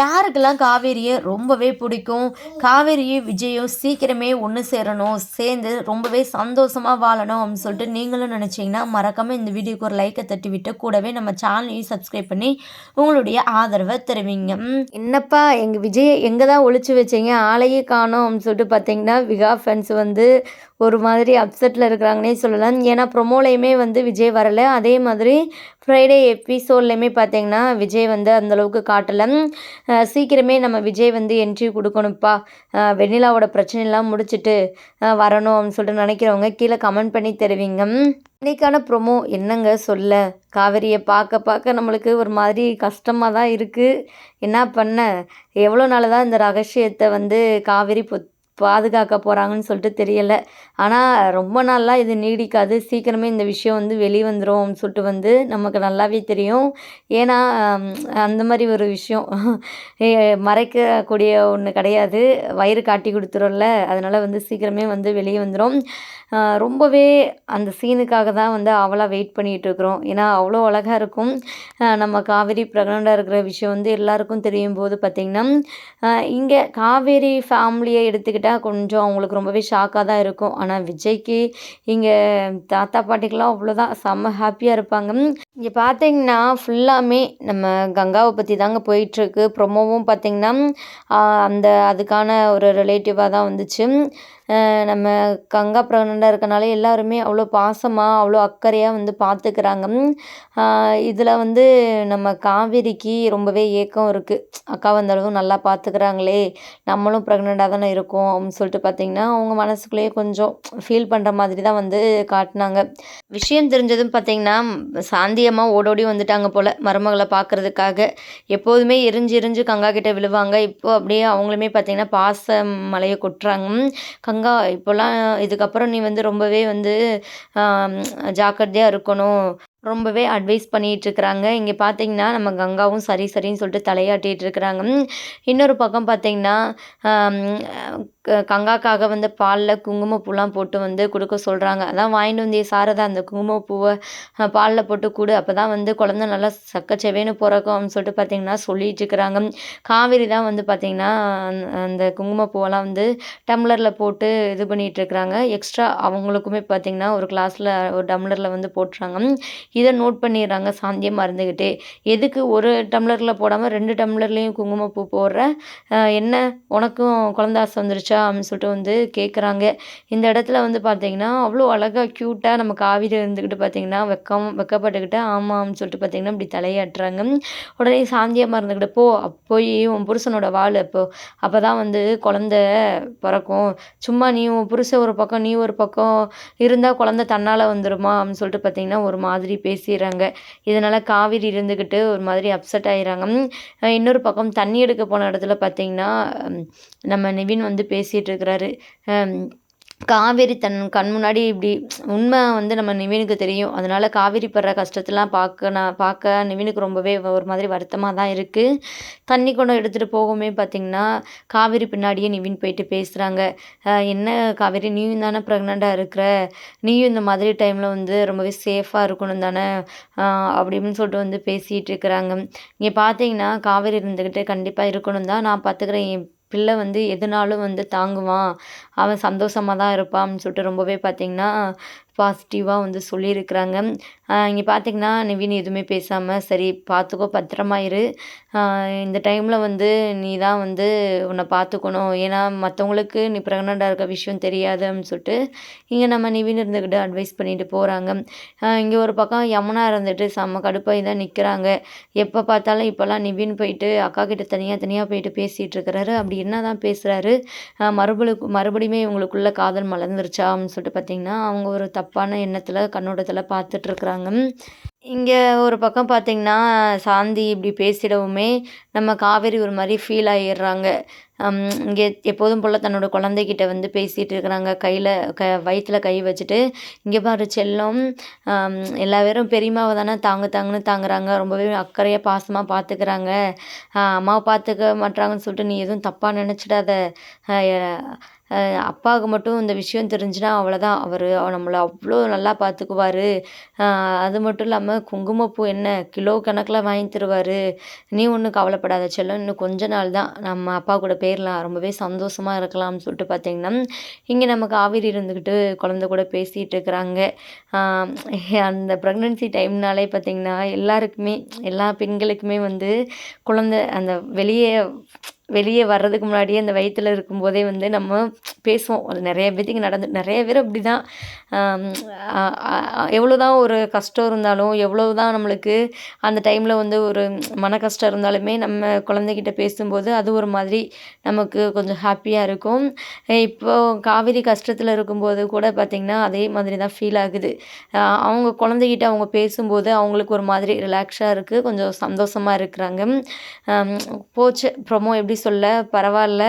யாருக்கெல்லாம் காவேரியை ரொம்பவே பிடிக்கும்? காவேரியும் விஜயும் சீக்கிரமே ஒன்று சேரணும். சேர்ந்து ரொம்பவே சந்தோஷமாக வாழணும் அப்படின்னு சொல்லிட்டு நீங்களும் நினச்சிங்கன்னா மறக்காமல் இந்த வீடியோக்கு ஒரு லைக்கை தட்டிவிட்டு கூடவே நம்ம சேனலையும் சப்ஸ்கிரைப் பண்ணி உங்களுடைய ஆதரவை தெரிவிங்க. என்னப்பா எங்கள் விஜயை எங்கே தான் ஒழிச்சு வச்சீங்க? ஆளையே காணோம் அப்படின்னு சொல்லிட்டு பார்த்தீங்கன்னா விகா ஃபேன்ஸ் வந்து ஒரு மாதிரி அப்செட்டில் இருக்கிறாங்கன்னே சொல்லலாம். ஏன்னா ப்ரொமோலையுமே வந்து விஜய் வரலை. அதே மாதிரி ஃப்ரைடே எபிசோட்லேயுமே பார்த்தீங்கன்னா விஜய் வந்து அந்தளவுக்கு காட்டலை. சீக்கிரமே நம்ம விஜய் வந்து என்ட்ரி கொடுக்கணும்ப்பா. வெண்ணிலாவோட பிரச்சனைலாம் முடிச்சுட்டு வரணும் அப்படின்னு சொல்லிட்டு நினைக்கிறவங்க கீழே கமெண்ட் பண்ணி தருவீங்க. இன்றைக்கான ப்ரொமோ என்னங்க சொல்ல? காவேரியை பார்க்க பார்க்க நம்மளுக்கு ஒரு மாதிரி கஷ்டமாக தான் இருக்குது என்ன பண்ண? எவ்வளோ நாள் தான் இந்த ரகசியத்தை வந்து காவேரி பொத் பாதுகாக்க போகிறாங்கன்னு சொல்லிட்டு தெரியலை. ஆனால் ரொம்ப நாளாக இது நீடிக்காது. சீக்கிரமே இந்த விஷயம் வந்து வெளிவந்துடும் சொல்லிட்டு வந்து நமக்கு நல்லாவே தெரியும். ஏன்னா அந்த மாதிரி ஒரு விஷயம். மறைக்கக்கூடிய ஒன்று கிடையாது. வயிறு காட்டி கொடுத்துரும்ல. அதனால் வந்து சீக்கிரமே வந்து வெளியே வந்துடும் ரொம்பவே அந்த சீனுக்காக தான் வந்து அவளாக வெயிட் பண்ணிகிட்டு இருக்கிறோம். ஏன்னா அவ்வளோ அழகாக இருக்கும். நம்ம காவேரி ப்ரெக்னெண்ட்டாக இருக்கிற விஷயம் வந்து எல்லாருக்கும் தெரியும் போது பார்த்திங்கன்னா இங்கே காவேரி ஃபேமிலியை எடுத்துக்கிட்டு கேட்டால் கொஞ்சம் அவங்களுக்கு ரொம்பவே ஷாக்காக தான் இருக்கும். ஆனால் விஜய்க்கு இங்கே தாத்தா பாட்டிக்கெலாம் அவ்வளோதான் செம்ம ஹாப்பியாக இருப்பாங்க. இங்கே பார்த்தீங்கன்னா ஃபுல்லாமே நம்ம கங்காவை பற்றி தாங்க போயிட்டுருக்கு. ப்ரொமோவும் பார்த்திங்கன்னா அந்த அதுக்கான ஒரு ரிலேட்டிவாக தான் வந்துச்சு. நம்ம கங்கா ப்ரெக்னெண்ட்டாக இருக்கனால எல்லாருமே அவ்வளோ பாசமாக அவ்வளோ அக்கறையாக வந்து பார்த்துக்கிறாங்க இதில் வந்து நம்ம காவேரிக்கு ரொம்பவே ஏக்கம் இருக்குது அக்கா வந்தளவு நல்லா பார்த்துக்கிறாங்களே நம்மளும் ப்ரெக்னெண்ட்டாக தானே இருக்கோம் அப்படின்னு சொல்லிட்டு பார்த்திங்கன்னா அவங்க மனசுக்குள்ளேயே கொஞ்சம் ஃபீல் பண்ணுற மாதிரி தான் வந்து காட்டினாங்க. விஷயம் தெரிஞ்சதும் பார்த்திங்கன்னா சாந்தியமாக ஓடோடி வந்துட்டாங்க போல் மருமகளை பார்க்குறதுக்காக எப்போதுமே எரிஞ்சு எரிஞ்சு கங்கா கிட்டே விழுவாங்க. இப்போ அப்படியே அவங்களுமே பார்த்திங்கன்னா பாச மலையை கொட்டுறாங்க. கங்கா இப்போல்லாம் இதுக்கப்புறம் நீ வந்து ரொம்பவே வந்து ஜாக்கிரதையாக இருக்கணும். ரொம்பவே அட்வைஸ் பண்ணிகிட்டு இருக்கிறாங்க இங்கே பார்த்தீங்கன்னா நம்ம கங்காவும் சரி சரின்னு சொல்லிட்டு தலையாட்டிகிட்டு இருக்கிறாங்க இன்னொரு பக்கம் பார்த்தீங்கன்னா க- கங்காக்காக வந்து பாலில் குங்குமப்பூலாம் போட்டு வந்து கொடுக்க சொல்கிறாங்க அதான் வாங்கிட்டு வந்திய சாரதா அந்த குங்குமப்பூவை பாலில் போட்டு கொடு. அப்போ தான் வந்து குழந்தை நல்லா சக்கச்செவேன்னு பிறக்கும் அப்படின்னு சொல்லிட்டு பார்த்தீங்கன்னா சொல்லிகிட்டு இருக்கிறாங்க காவேரி தான் வந்து பார்த்தீங்கன்னா அந்த- குங்குமப்பூவெல்லாம் வந்து டம்ளரில் போட்டு இது பண்ணிட்டு இருக்கிறாங்க எக்ஸ்ட்ரா அவங்களுக்குமே பார்த்தீங்கன்னா ஒரு கிளாஸில் ஒரு டம்ளரில் வந்து போட்டுறாங்க. இதை நோட் பண்ணிடுறாங்க. சாந்தியமாக மறந்துக்கிட்டே எதுக்கு ஒரு டம்ளரில் போடாமல் ரெண்டு டம்ளர்லேயும் குங்குமப்பூ போடுற? என்ன? உனக்கும் குழந்த வந்துருச்சா? அப்படின்னு சொல்லிட்டு வந்து கேட்குறாங்க இந்த இடத்துல வந்து பார்த்தீங்கன்னா அவ்வளோ அழகாக க்யூட்டாக நம்ம காவிரி இருந்துக்கிட்டு பார்த்தீங்கன்னா வெக்கம் வெக்கப்பட்டுக்கிட்டு ஆமாம்னு சொல்லிட்டு பார்த்தீங்கன்னா இப்படி தலையாட்டுறாங்க. உடனே சாந்தியமாக இருந்துக்கிட்டு போ அப்போ போய் உன் புருஷனோட வாழ் அப்போ அப்போ தான் வந்து குழந்த பிறக்கும். சும்மா நீ உன் புருஷன் ஒரு பக்கம் நீ ஒரு பக்கம் இருந்தால் குழந்த தன்னால் வந்துடுமா அப்படின்னு சொல்லிட்டு பார்த்தீங்கன்னா ஒரு மாதிரி பேசிடுறாங்க. இதனால் காவிரி இருந்துக்கிட்டு ஒரு மாதிரி அப்செட் ஆகிடுறாங்க இன்னொரு பக்கம் தண்ணி எடுக்க போன இடத்துல பார்த்தீங்கன்னா நம்ம நிவின் வந்து பேசிகிட்டு இருக்கிறாரு. காவேரி தன் கண் முன்னாடி இப்படி உண்மை வந்து நம்ம நிவினுக்கு தெரியும். அதனால காவேரி படுற கஷ்டத்தெலாம் பார்க்க நான் பார்க்க நிவினுக்கு ரொம்பவே ஒரு மாதிரி வருத்தமாக தான் இருக்குது தண்ணி குடம் எடுத்துகிட்டு போகவுமே பார்த்திங்கன்னா காவேரி பின்னாடியே நிவின் போயிட்டு பேசுகிறாங்க என்ன காவேரி நீயும் தானே ப்ரெக்னெண்ட்டாக இருக்கிற? நீயும் இந்த மாதிரி டைமில் வந்து ரொம்பவே சேஃபாக இருக்கணும் தானே? அப்படின்னு சொல்லிட்டு வந்து பேசிகிட்டு இருக்கிறாங்க. இங்கே பார்த்தீங்கன்னா காவேரி இருந்துக்கிட்டு கண்டிப்பாக இருக்கணும் தான். நான் பார்த்துக்கிறேன் என் பிள்ளை வந்து எதுனாலும் வந்து தாங்குவான். அவன் சந்தோஷமாக தான் இருப்பான் சொல்லிட்டு ரொம்பவே பார்த்திங்கன்னா பாசிட்டிவாக வந்து சொல்லியிருக்கிறாங்க. இங்கே பார்த்தீங்கன்னா நிவின் எதுவுமே பேசாமல் சரி பார்த்துக்கோ பத்திரமா இரு. இந்த டைமில் வந்து நீ தான் வந்து உன்னை பார்த்துக்கணும் ஏன்னா மற்றவங்களுக்கு நீ ப்ரெக்னெண்ட்டாக இருக்க விஷயம் தெரியாது அப்படின்னு சொல்லிட்டு இங்கே நம்ம நிவின் இருந்துக்கிட்டு அட்வைஸ் பண்ணிட்டு போகிறாங்க இங்கே ஒரு பக்கம் யமுனா இருந்துட்டு செம்ம கடுப்பாகி தான் நிற்கிறாங்க எப்போ பார்த்தாலும் இப்போல்லாம் நிவின் போயிட்டு அக்கா கிட்ட தனியாக தனியாக போயிட்டு பேசிகிட்டு இருக்கிறாரு. அப்படி என்ன தான் பேசுகிறாரு மறுபடி மறுபடியுமே இவங்களுக்குள்ள காதல் மலர்ந்துருச்சா? அப்படின்னு சொல்லிட்டு பார்த்தீங்கன்னா அவங்க ஒரு தப்பான எண்ணத்தில் கண்ணோட்டத்தில் பார்த்துட்ருக்குறாங்க இங்கே ஒரு பக்கம் பார்த்தீங்கன்னா சாந்தி இப்படி பேசிடவுமே நம்ம காவேரி ஒரு மாதிரி ஃபீல் ஆகிடுறாங்க இங்கே எப்போதும் போல் தன்னோட குழந்தைகிட்ட வந்து பேசிகிட்டு இருக்கிறாங்க கையில் க வயிற்றில் கை வச்சுட்டு இங்கே பாரு செல்லம் எல்லா பேரும் பெரியம்மாவை தானே தாங்கு தாங்குன்னு தாங்குறாங்க. ரொம்பவே அக்கறையாக பாசமாக பார்த்துக்கிறாங்க அம்மாவை பார்த்துக்க மாட்றாங்கன்னு சொல்லிட்டு நீ எதுவும் தப்பாக நினச்சிடாத. அப்பாவுக்கு மட்டும் இந்த விஷயம் தெரிஞ்சுனா அவ்வளோதான் அவர் நம்மளை அவ்வளோ நல்லா பார்த்துக்குவாரு அது மட்டும் இல்லாமல் குங்குமப்பூ என்ன கிலோ கணக்கில் வாங்கி தருவார். நீ ஒன்றும் கவலைப்படாத செல்லம் இன்னும் கொஞ்ச நாள் தான் நம்ம அப்பா கூட போயிடலாம் ரொம்பவே சந்தோஷமாக இருக்கலாம்னு சொல்லிட்டு பார்த்தீங்கன்னா இங்கே நம்ம காவேரி இருந்துக்கிட்டு குழந்த கூட பேசிகிட்டு இருக்கிறாங்க. அந்த ப்ரெக்னென்சி டைம்னாலே பார்த்திங்கன்னா எல்லாருக்குமே எல்லா பெண்களுக்குமே வந்து குழந்த அந்த வெளியே வெளியே வர்றதுக்கு முன்னாடியே அந்த வயிற்றில் இருக்கும்போதே வந்து நம்ம பேசுவோம். அது நிறைய பேத்துக்கு நடந்து நிறைய பேர் அப்படி தான் எவ்வளோ தான் ஒரு கஷ்டம் இருந்தாலும் எவ்வளோ தான் நம்மளுக்கு அந்த டைமில் வந்து ஒரு மன கஷ்டம் இருந்தாலுமே நம்ம குழந்தைகிட்ட பேசும்போது அது ஒரு மாதிரி நமக்கு கொஞ்சம் ஹாப்பியாக இருக்கும். இப்போது காவேரி கஷ்டத்தில் இருக்கும்போது கூட பார்த்திங்கன்னா அதே மாதிரி தான் ஃபீல் ஆகுது அவங்க குழந்தைகிட்ட அவங்க பேசும்போது அவங்களுக்கு ஒரு மாதிரி ரிலாக்ஸாக இருக்குது கொஞ்சம் சந்தோஷமாக இருக்கிறாங்க. போச்சு ப்ரொமோ எப்படி சொல்ல பரவாயில்ல.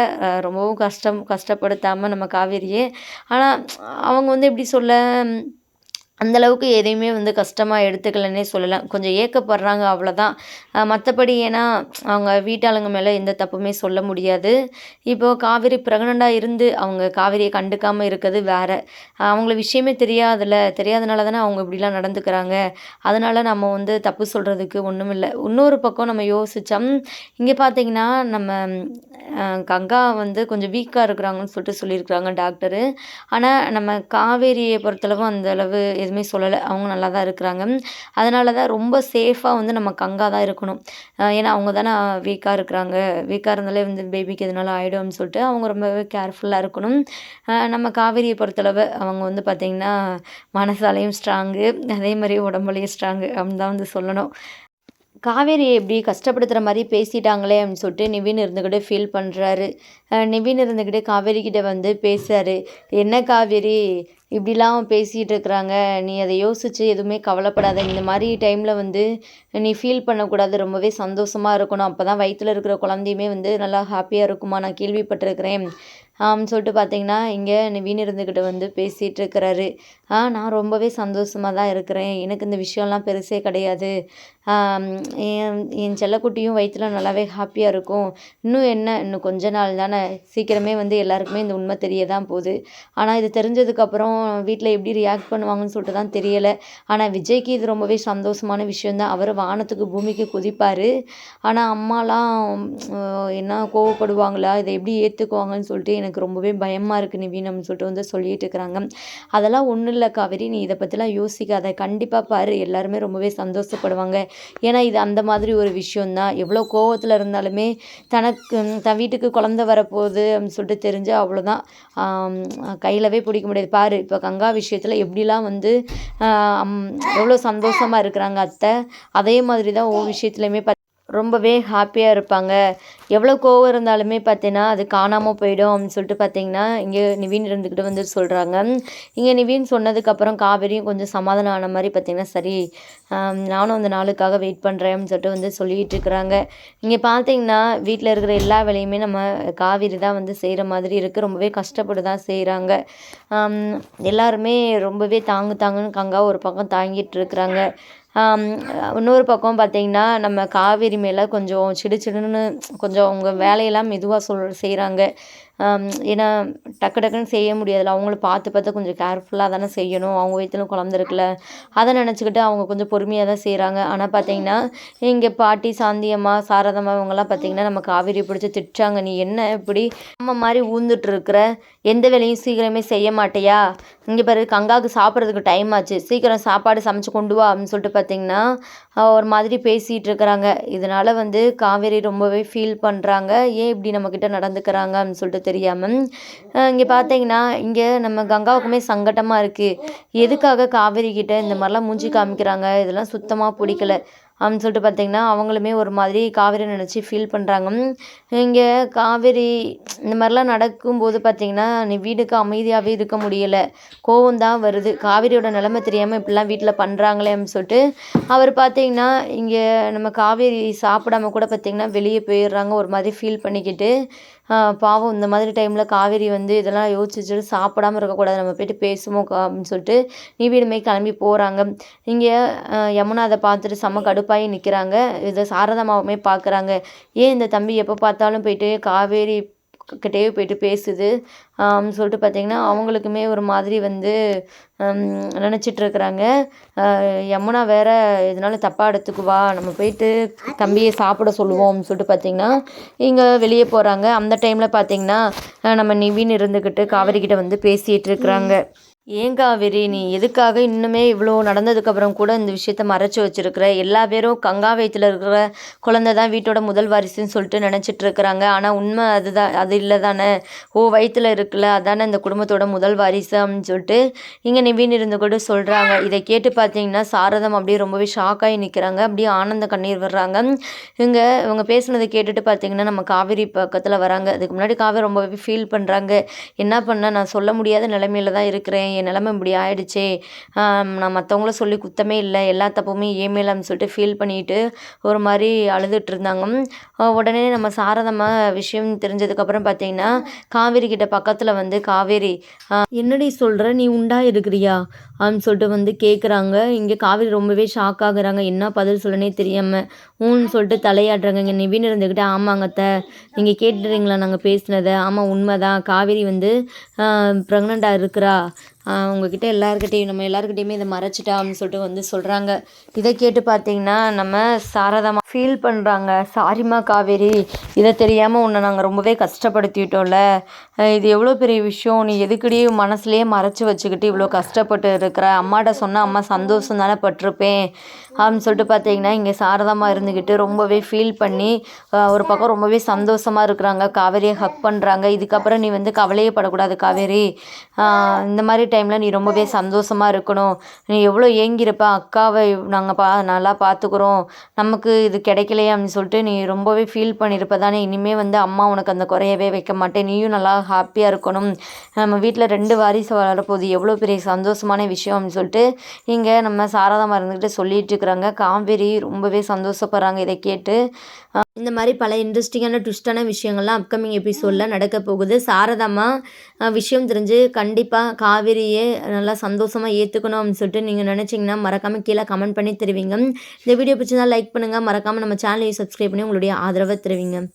ரொம்பவும் கஷ்டம் கஷ்டப்படுத்தாமல் நம்ம காவேரியை. ஆனால் அவங்க வந்து எப்படி சொல்ல அந்தளவுக்கு எதையுமே வந்து கஷ்டமாக எடுத்துக்கலன்னே சொல்லலாம். கொஞ்சம் ஏக்கப்படுறாங்க அவ்வளோதான் மற்றபடி ஏன்னா அவங்க வீட்டாளுங்க மேலே எந்த தப்புமே சொல்ல முடியாது. இப்போது காவேரி ப்ரெக்னெண்ட்டாக இருந்து அவங்க காவேரியை கண்டுக்காமல் இருக்கிறது வேறு. அவங்கள விஷயமே தெரியாதுல்ல. தெரியாதனால தானே அவங்க இப்படிலாம் நடந்துக்கிறாங்க. அதனால் நம்ம வந்து தப்பு சொல்கிறதுக்கு ஒன்றும் இல்லை இன்னொரு பக்கம் நம்ம யோசித்தோம் இங்கே பார்த்தீங்கன்னா நம்ம கங்கா வந்து கொஞ்சம் வீக்காக இருக்கிறாங்கன்னு சொல்லிட்டு சொல்லியிருக்கிறாங்க டாக்டரு. ஆனால் நம்ம காவேரியை பொறுத்தளவு அந்த அளவு எதுவுமே சொல்லலை. அவங்க நல்லா தான் இருக்கிறாங்க. அதனால தான் ரொம்ப சேஃபாக வந்து நம்ம கங்கா தான் இருக்கணும் ஏன்னா அவங்க தானே வீக்காக இருக்கிறாங்க. வீக்காக இருந்தாலே வந்து பேபிக்கு எதனால ஆகிடும்னு சொல்லிட்டு அவங்க ரொம்பவே கேர்ஃபுல்லாக இருக்கணும். நம்ம காவேரியை பொறுத்தளவு அவங்க வந்து பார்த்திங்கன்னா மனசாலையும் ஸ்ட்ராங்கு அதே மாதிரி உடம்புலையும் ஸ்ட்ராங்கு அப்படின்னு தான் வந்து சொல்லணும். காவேரியை எப்படி கஷ்டப்படுத்துகிற மாதிரி பேசிட்டாங்களே அப்படின்னு சொல்லிட்டு நிவின் இருந்துக்கிட்டு ஃபீல் பண்ணுறாரு நிவின் இருந்துக்கிட்டு காவேரி கிட்டே வந்து பேசுகிறாரு என்ன காவேரி? இப்படிலாம் பேசிகிட்டு இருக்கிறாங்க. நீ அதை யோசித்து எதுவுமே கவலைப்படாத. இந்த மாதிரி டைமில் வந்து நீ ஃபீல் பண்ணக்கூடாது. ரொம்பவே சந்தோஷமாக இருக்கணும். அப்போ தான் வயிற்றில் இருக்கிற குழந்தையுமே வந்து நல்லா ஹாப்பியாக இருக்குமா? நான் கேள்விப்பட்டிருக்கிறேன். சொல்லிட்டு பார்த்தீங்கன்னா இங்கே வீணிருந்துக்கிட்ட இருந்துக்கிட்டு வந்து பேசிகிட்டு இருக்கிறாரு ஆ நான் ரொம்பவே சந்தோஷமாக தான் இருக்கிறேன். எனக்கு இந்த விஷயம்லாம் பெருசே கிடையாது. என் என் செல்லக்குட்டியும் வயிற்றுல நல்லாவே ஹாப்பியாக இருக்கும். இன்னும் என்ன இன்னும் கொஞ்ச நாள் தானே. சீக்கிரமே வந்து எல்லாருக்குமே இந்த உண்மை தெரிய தான் போகுது. ஆனால் இது தெரிஞ்சதுக்கப்புறம் வீட்டில் எப்படி ரியாக்ட் பண்ணுவாங்கன்னு சொல்லிட்டு தான் தெரியலை. ஆனால் விஜய்க்கு இது ரொம்பவே சந்தோஷமான விஷயம் தான் அவர் வானத்துக்கு பூமிக்கு குதிப்பார். ஆனால் அம்மாலாம் என்ன கோவப்படுவாங்களா? இதை எப்படி ஏற்றுக்குவாங்கன்னு சொல்லிட்டு எனக்கு எனக்கு ரொம்பவே பயமாக இருக்குது நிவின் அப்படின்னு சொல்லிட்டு வந்து சொல்லிட்டு இருக்கிறாங்க அதெல்லாம் ஒன்றும் இல்லை காவேரி நீ இதை பற்றிலாம் யோசிக்காத. கண்டிப்பாக பாரு எல்லாருமே ரொம்பவே சந்தோஷப்படுவாங்க. ஏன்னா இது அந்த மாதிரி ஒரு விஷயந்தான் எவ்வளோ கோவத்தில் இருந்தாலுமே தனக்கு தன் வீட்டுக்கு குழந்த வரப்போகுது அப்படின்னு சொல்லிட்டு தெரிஞ்சால் அவ்வளோதான் கையிலவே பிடிக்க முடியாது. பாரு இப்போ கங்கா விஷயத்தில் எப்படிலாம் வந்து எவ்வளோ சந்தோஷமாக இருக்கிறாங்க அத்தை. அதே மாதிரி தான் ஒவ்வொரு விஷயத்துலையுமே ரொம்பவே ஹாப்பியாக இருப்பாங்க. எவ்வளோ கோவம் இருந்தாலுமே பார்த்தீங்கன்னா அது காணாமல் போயிடும் அப்படின்னு சொல்லிட்டு பார்த்தீங்கன்னா இங்கே நிவின் இருந்துக்கிட்டு வந்து சொல்கிறாங்க இங்கே நிவின் சொன்னதுக்கப்புறம் காவேரியும் கொஞ்சம் சமாதானம் ஆன மாதிரி பார்த்தீங்கன்னா சரி நானும் அந்த நாளுக்காக வெயிட் பண்ணுறேன் சொல்லிட்டு வந்து சொல்லிகிட்டு இருக்கிறாங்க. இங்கே பார்த்தீங்கன்னா வீட்டில் இருக்கிற எல்லா வேலையுமே நம்ம காவேரி தான் வந்து செய்கிற மாதிரி இருக்குது ரொம்பவே கஷ்டப்பட்டு தான் செய்கிறாங்க எல்லாருமே ரொம்பவே தாங்கு தாங்குன்னு கங்கா ஒரு பக்கம் தாங்கிட்டு இருக்கிறாங்க. இன்னொரு பக்கம் பார்த்தீங்கன்னா நம்ம காவேரி மேலே கொஞ்சம் சிடு சிடுன்னு கொஞ்சம் அவங்க வேலையெல்லாம் மெதுவாக சொல் செய்கிறாங்க ஏன்னா டக்கு டக்குன்னு செய்ய முடியாதுல்ல. அவங்களும் பார்த்து பார்த்து கொஞ்சம் கேர்ஃபுல்லாக தானே செய்யணும். அவங்க வயிற்றுல குழந்த இருக்குல்ல. அதை நினச்சிக்கிட்டு அவங்க கொஞ்சம் பொறுமையாக தான் செய்கிறாங்க ஆனால் பார்த்தீங்கன்னா இங்கே பாட்டி சாந்தியம்மா சாரதம்மா இவங்கெல்லாம் பார்த்தீங்கன்னா நம்ம காவேரி பிடிச்சி திட்டாங்க நீ என்ன இப்படி நம்ம மாதிரி ஊந்துட்டு இருக்கிற? எந்த வேலையும் சீக்கிரமே செய்ய மாட்டேயா? இங்கே பாரு கங்காவுக்கு சாப்பிட்றதுக்கு டைம் ஆச்சு. சீக்கிரம் சாப்பாடு சமைச்சு கொண்டு வா. அப்படின்னு சொல்லிட்டு பார்த்தீங்கன்னா ஒரு மாதிரி பேசிகிட்டு இருக்கிறாங்க. இதனால் வந்து காவேரி ரொம்பவே ஃபீல் பண்ணுறாங்க ஏன் இப்படி நம்மக்கிட்ட நடந்துக்கிறாங்க? அப்படின்னு சொல்லிட்டு தெரியாமல் இங்கே பார்த்தீங்கன்னா இங்கே நம்ம கங்காவுக்குமே சங்கட்டமாக இருக்குது எதுக்காக காவேரி கிட்ட இந்த மாதிரிலாம் மூஞ்சி காமிக்கிறாங்க? இதெல்லாம் சுத்தமாக பிடிக்கல. அப்படின்னு சொல்லிட்டு பார்த்திங்கன்னா அவங்களுமே ஒரு மாதிரி காவேரி நினச்சி ஃபீல் பண்ணுறாங்க இங்கே காவேரி இந்த மாதிரிலாம் நடக்கும்போது பார்த்தீங்கன்னா நீ வீடுக்கு அமைதியாகவே இருக்க முடியலை. கோவம் தான் வருது. காவேரியோட நிலமை தெரியாமல் இப்படிலாம் வீட்டில் பண்ணுறாங்களே அப்படின்னு சொல்லிட்டு அவர் பார்த்திங்கன்னா இங்கே நம்ம காவேரி சாப்பிடாம கூட பார்த்தீங்கன்னா வெளியே போயிடுறாங்க. ஒரு மாதிரி ஃபீல் பண்ணிக்கிட்டு பாவம் இந்த மாதிரி டைமில் காவேரி வந்து இதெல்லாம் யோசிச்சுட்டு சாப்பிடாம இருக்கக்கூடாது. நம்ம போய்ட்டு பேசுவோம் அப்படின்னு சொல்லிட்டு நீ வீடுமே கிளம்பி போகிறாங்க இங்கே யமுனா அதை பார்த்துட்டு செம்ம கடுப்பாகி நிற்கிறாங்க. இதை சாரதாமாவுமே பார்க்குறாங்க. ஏன் இந்த தம்பி எப்போ பார்த்தாலும் போயிட்டு காவேரி கிட்டேயே போயிட்டு பேசுது? சொல்லிட்டு பார்த்தீங்கன்னா அவங்களுக்குமே ஒரு மாதிரி வந்து நினச்சிட்ருக்குறாங்க யமுனா வேற இதனால தப்பாக எடுத்துக்குவா. நம்ம போயிட்டு தம்பியை சாப்பிட சொல்லுவோம் சொல்லிட்டு பார்த்தீங்கன்னா இங்கே வெளியே போகிறாங்க அந்த டைமில் பார்த்தீங்கன்னா நம்ம நிவின் இருந்துக்கிட்டு காவேரி கிட்ட வந்து பேசிகிட்டு இருக்கிறாங்க. ஏன் காவேரி நீ எதுக்காக இன்னுமே இவ்வளோ நடந்ததுக்கப்புறம் கூட இந்த விஷயத்த மறைச்சி வச்சிருக்கிற? எல்லா பேரும் கங்கா வயித்துல இருக்கிற குழந்தை தான் வீட்டோட முதல் வாரிசுன்னு சொல்லிட்டு நினச்சிட்டு இருக்கிறாங்க. ஆனால் உண்மை அதுதான் அது இல்லை தானே ஓ வயிற்றுல இருக்குல்ல அதானே இந்த குடும்பத்தோட முதல் வாரிசு அப்படின்னு சொல்லிட்டு இங்கே நிவின் இருந்து கூட சொல்கிறாங்க இதை கேட்டு பார்த்தீங்கன்னா சாரதம் அப்படியே ரொம்பவே ஷாக்காகி நிற்கிறாங்க அப்படியே ஆனந்த கண்ணீர் வர்றாங்க. இங்கே இவங்க பேசுனதை கேட்டுட்டு பார்த்தீங்கன்னா நம்ம காவேரி பக்கத்தில் வராங்க. அதுக்கு முன்னாடி காவேரி ரொம்பவே ஃபீல் பண்ணுறாங்க என்ன பண்ண? நான் சொல்ல முடியாத நிலைமையில தான் இருக்கிறேன். என் நிலமை இப்படி ஆயிடுச்சே. நான் மற்றவங்கள சொல்லி குத்தமே இல்லை. எல்லா தப்புமே ஏன் சொல்லிட்டு ஃபீல் பண்ணிட்டு ஒரு மாதிரி அழுதுட்டு இருந்தாங்க. உடனே நம்ம சாரதம்மா விஷயம் தெரிஞ்சதுக்கப்புறம் பார்த்தீங்கன்னா காவேரி கிட்ட பக்கத்தில் வந்து காவேரி என்னடி சொல்கிற நீ உண்டா இருக்கிறியா? அப்படின்னு சொல்லிட்டு வந்து கேட்குறாங்க இங்கே காவேரி ரொம்பவே ஷாக் ஆகுறாங்க. என்ன பதில் சொல்லனே தெரியாமல் ஊன்னு சொல்லிட்டு தலையாடுறாங்க இங்கே நிவின் இருந்துக்கிட்டு ஆமாங்க அத்தை நீங்கள் கேட்டுறீங்களா நாங்கள் பேசினதை? ஆமாம் உண்மை தான் காவேரி வந்து ப்ரெக்னெண்ட்டாக இருக்கிறா. உங்ககிட்ட எல்லாருக்கிட்டையும் நம்ம எல்லாருக்கிட்டையுமே இதை மறைச்சிட்டா அப்படின்னு சொல்லிட்டு வந்து சொல்கிறாங்க இதை கேட்டு பார்த்தீங்கன்னா நம்ம சாரதமாக ஃபீல் பண்ணுறாங்க சாரிம்மா காவேரி இதை தெரியாமல் உன்னை நாங்கள் ரொம்பவே கஷ்டப்படுத்திட்டோம்ல. இது எவ்வளோ பெரிய விஷயம்? நீ எதுக்கடி மனசுலேயே மறைச்சி வச்சுக்கிட்டு இவ்வளோ கஷ்டப்பட்டு இருக்கிற? அம்மாட்ட சொன்னால் அம்மா சந்தோஷம் தானே பட்டிருப்பேன். அப்படின்னு சொல்லிட்டு பார்த்தீங்கன்னா இங்கே சாரதமாக இருந்துக்கிட்டு ரொம்பவே ஃபீல் பண்ணி ஒரு பக்கம் ரொம்பவே சந்தோஷமாக இருக்கிறாங்க. காவேரியை ஹக் பண்ணுறாங்க இதுக்கப்புறம் நீ வந்து கவலையே படக்கூடாது காவேரி இந்த மாதிரி டைமில் நீ ரொம்பவே சந்தோஷமாக இருக்கணும். நீ எவ்வளோ ஏங்கியிருப்ப? அக்காவை நாங்கள் பா நல்லா பார்த்துக்குறோம் நமக்கு இது கிடைக்கலையே அப்படின்னு சொல்லிட்டு நீ ரொம்பவே ஃபீல் பண்ணியிருப்ப தானே. இனிமேல் வந்து அம்மா உனக்கு அந்த குறையவே வைக்க மாட்டேன். நீயும் நல்லா ஹாப்பியாக இருக்கணும். நம்ம வீட்டில் ரெண்டு வாரிசு வளரப்போகுது எவ்வளோ பெரிய சந்தோஷமான விஷயம் அப்படின்னு சொல்லிட்டு இங்கே நம்ம சாரதாமா இருந்துக்கிட்டு சொல்லிட்டு இருக்கிறாங்க காவேரி ரொம்பவே சந்தோஷப்படுறாங்க இதை கேட்டு. இந்த மாதிரி பல இன்ட்ரெஸ்டிங்கான ட்விஸ்டான விஷயங்கள்லாம் அப்கமிங் எபிசோடில் நடக்க போகுது. சாரதாமா விஷயம் தெரிஞ்சு கண்டிப்பாக காவேரியே நல்லா சந்தோஷமாக ஏற்றுக்கணும் அப்படின்னு சொல்லிட்டு நீங்கள் நினச்சிங்கன்னா மறக்காமல் கீழே கமெண்ட் பண்ணி தருவீங்க. இந்த வீடியோ பிடிச்சதா லைக் பண்ணுங்கள் மறக்காமல் நம்ம சேனலையும் சப்ஸ்கிரைப் பண்ணி உங்களுடைய ஆதரவை தருவீங்க.